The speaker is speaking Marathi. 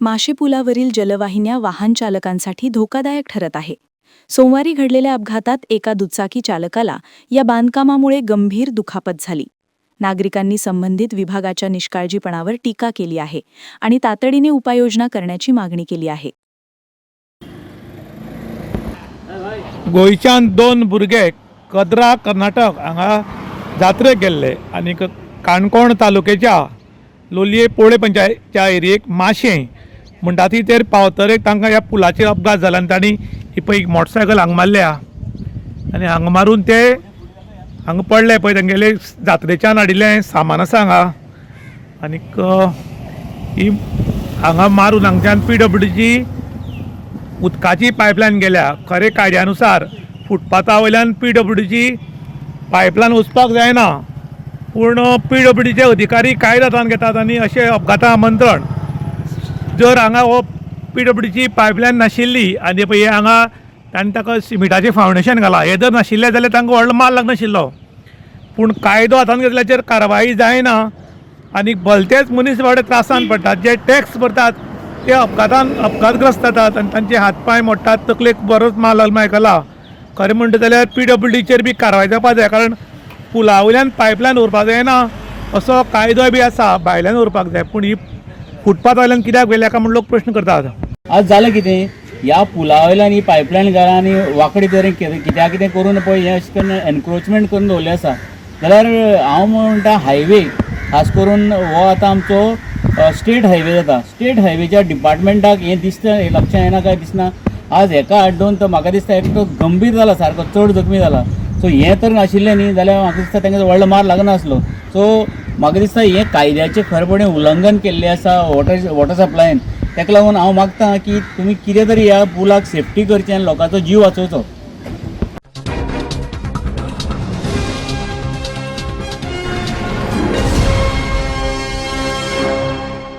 माशेपुलावरील जलवाहिन्या वाहन चालकांसाठी धोकादायक ठरत आहे. सोमवारी घडलेल्या अपघातात एका दुचाकी चालकाला या बांधकामामुळे गंभीर दुखापत झाली. नागरिकांनी संबंधित विभागाच्या निष्काळजीपणावर टीका केली आहे आणि तातडीने उपाययोजना करण्याची मागणी केली आहे. गोंयच्यान दोन भुरगे कद्रा कर्नाटक हांगा जात्रेक गेल्ले आनी काणकोण तालुक्याच्या लोलये पोळे पंचायतच्या एरियेक माशें म्हणटा ती तेर पावतरेक तांकां ह्या पुलाचेर अपघात जाला आनी तांणी ही पळय मोटरसायकल हांगा मारल्या. आनी हांगा मारून ते हांगा पडले पळय तांगेले जात्रेच्यान हाडिल्लें सामान आसा हांगा. आनीक ही हांगा मारून हांगच्यान पी डब्ल्यू उदकाची पायपलायन गेल्या. खरे कायद्यानुसार फुटपाथा वयल्यान पी डब्ल्यू डी पायपलायन वचपाक जायना पूण पी डब्ल्यू डीचे अधिकारी कायदो हातांत घेतात आनी अशें अपघाता आमंत्रण जर हांगा हो पी डब्ल्यूची पायपलायन नाशिल्ली आनी पळय हांगा तांणी ताका सिमिटाचें फावंडेशन घालां. हें जर नाशिल्लें जाल्यार तांकां व्हडलो माल लागनाशिल्लो पूण कायदो हातांत घेतल्याचेर कारवाई जायना आनी भलतेच मनीस बाबडे त्रासान पडटात जे टॅक्स भरतात ते अपघातान अपघातग्रस्त जातात आनी तांचे हातपांय मोडटात तकलेक बरोच माल आयकला खरें म्हणटा जाल्यार पी डब्ल्यू डीचेर बी कारवाय जावपाक जाय. कारण पुला वयल्यान पायपलायन उरपाक जायना. असो कायदो बी आसा भायल्यान उरपाक जाय. पूण ही फुटपाथ वयल्यान कित्याक गेल्या काय म्हूण लोक प्रश्न करतात. आज जालें कितें ह्या पुला वयल्यान ही पायपलायन घाला आनी वांकडी तरेन कित्याक कितें करून पळय हें अशें करून एनक्रोचमेंट करून दवरलें आसा जाल्यार हांव म्हणटा हायवे खास करून हो आतां आमचो स्टेट हायवे जाता. स्टेट हायवेच्या डिपार्टमेंटाक हें दिसता हें लक्षांत येना काय दिसना. आज हेका आड्डून तो म्हाका दिसता एक तो गंभीर जाला सारको चड जखमी जाला सो हें तर नाशिल्लें न्ही जाल्यार म्हाका दिसता तांकां व्हडलो मार लागनासलो सो म्हाका दिसता हें कायद्याचें खरेपणें उल्लंघन केल्लें आसा वॉटर वॉटर सप्लायन ताका लागून हांव मागतां की तुमी कितें तरी ह्या पुलाक सेफ्टी करचें आनी लोकांचो जीव वाचोवचो.